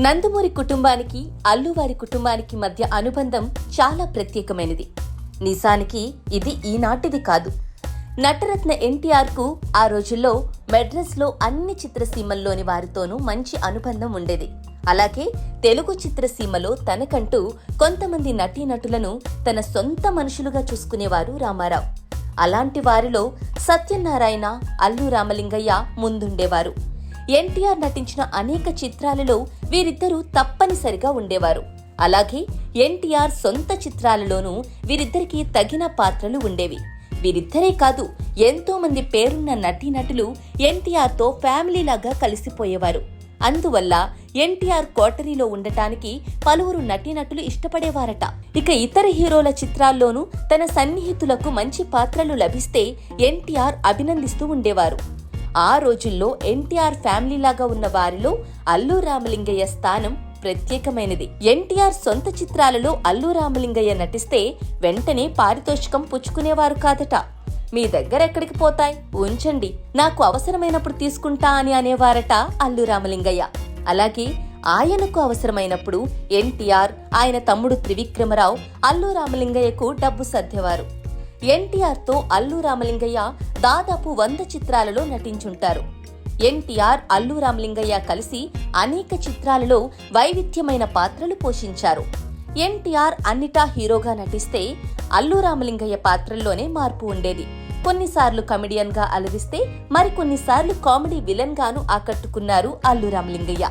నందమూరి కుటుంబానికి అల్లువారి కుటుంబానికి మధ్య అనుబంధం చాలా ప్రత్యేకమైనది. నిజానికి ఇది ఈనాటిది కాదు. నటరత్న ఎన్టీఆర్కు ఆ రోజుల్లో మెడ్రస్లో అన్ని చిత్రసీమల్లోని వారితోనూ మంచి అనుబంధం ఉండేది. అలాగే తెలుగు చిత్రసీమలో తనకంటూ కొంతమంది నటీనటులను తన సొంత మనుషులుగా చూసుకునేవారు రామారావు. అలాంటి వారిలో సత్యనారాయణ అల్లు రామలింగయ్య ముందుండేవారు. ఎన్టీఆర్ నటించిన అనేక చిత్రాలలో వీరిద్దరూ తప్పనిసరిగా ఉండేవారు. అలాగే ఎన్టీఆర్ సొంత చిత్రాలలోనూ వీరిద్దరికీ తగిన పాత్రలు ఉండేవి. వీరిద్దరే కాదు ఎంతో మంది పేరున్న నటీనటులు ఎన్టీఆర్తో ఫ్యామిలీలాగా కలిసిపోయేవారు. అందువల్ల ఎన్టీఆర్ కోటరీలో ఉండటానికి పలువురు నటీనటులు ఇష్టపడేవారట. ఇక ఇతర హీరోల చిత్రాల్లోనూ తన సన్నిహితులకు మంచి పాత్రలు లభిస్తే ఎన్టీఆర్ అభినందిస్తూ ఉండేవారు. ఆ రోజుల్లో ఎన్టీఆర్ ఫ్యామిలీలాగా ఉన్న వారిలో అల్లు రామలింగయ్య స్థానం ప్రత్యేకమైనది. ఎన్టీఆర్ సొంత చిత్రాలలో అల్లు రామలింగయ్య నటిస్తే వెంటనే పారితోషికం పుచ్చుకునేవారు కాదట. మీ దగ్గర ఎక్కడికి పోతాయి? ఉంచండి. నాకు అవసరమైనప్పుడు తీసుకుంటా అని అనేవారట అల్లు రామలింగయ్య. అలాగే ఆయనకు అవసరమైనప్పుడు ఎన్టీఆర్ ఆయన తమ్ముడు త్రివిక్రమరావు అల్లు రామలింగయ్యకు డబ్బు సర్దేవారు. ఎన్టీఆర్తో అల్లు రామలింగయ్య దాదాపు వంద చిత్రాలలో నటించుంటారు. ఎన్టీఆర్ అల్లు రామలింగయ్య కలిసి అనేక చిత్రాలలో వైవిధ్యమైన పాత్రలు పోషించారు. ఎన్టీఆర్ అన్నిటా హీరోగా నటిస్తే అల్లు రామలింగయ్య పాత్రల్లోనే మార్పు ఉండేది. కొన్నిసార్లు కమెడియన్గా అలరిస్తే మరికొన్నిసార్లు కామెడీ విలన్ గాను ఆకట్టుకున్నారు అల్లు రామలింగయ్య.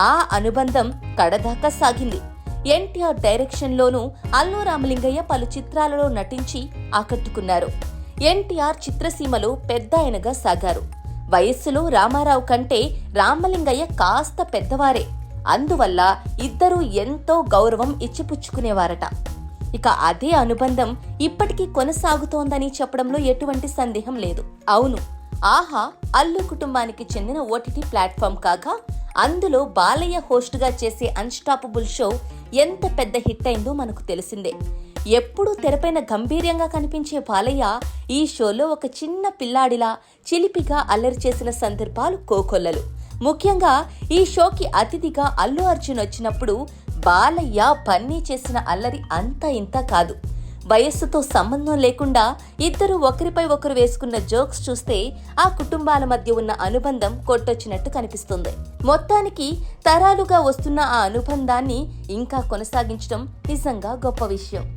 ఆ అనుబంధం కడదాకా సాగింది. ఎన్టీఆర్ డైరెక్షన్లోనూ అల్లు రామలింగయ్య పలు చిత్రాలలో నటించి ఆకట్టుకున్నారు. ఎన్టీఆర్ చిత్రసీమలో పెద్ద ఆయనగా సాగారు. వయస్సులో రామారావు కంటే రామలింగయ్య కాస్త పెద్దవారే. అందువల్ల ఇద్దరూ ఎంతో గౌరవం ఇచ్చిపుచ్చుకునేవారట. ఇక అదే అనుబంధం ఇప్పటికీ కొనసాగుతోందని చెప్పడంలో ఎటువంటి సందేహం లేదు. అవును ఆహా అల్లు కుటుంబానికి చెందిన ఓటీటీ ప్లాట్ఫామ్ కాగా అందులో బాలయ్య హోస్ట్గా చేసే అన్స్టాపబుల్ షో ఎంత పెద్ద హిట్ అయిందో మనకు తెలిసిందే. ఎప్పుడూ తెరపైన గంభీర్యంగా కనిపించే బాలయ్య ఈ షోలో ఒక చిన్న పిల్లాడిలా చిలిపిగా అల్లరి చేసిన సందర్భాలు కోకొల్లలు. ముఖ్యంగా ఈ షోకి అతిథిగా అల్లు అర్జున్ వచ్చినప్పుడు బాలయ్య బన్నీ చేసిన అల్లరి అంత ఇంత కాదు. వయస్సుతో సంబంధం లేకుండా ఇద్దరు ఒకరిపై ఒకరు వేసుకున్న జోక్స్ చూస్తే ఆ కుటుంబాల మధ్య ఉన్న అనుబంధం కొట్టొచ్చినట్టు కనిపిస్తుంది. మొత్తానికి తరాలుగా వస్తున్న ఆ అనుబంధాన్ని ఇంకా కొనసాగించడం నిజంగా గొప్ప విషయం.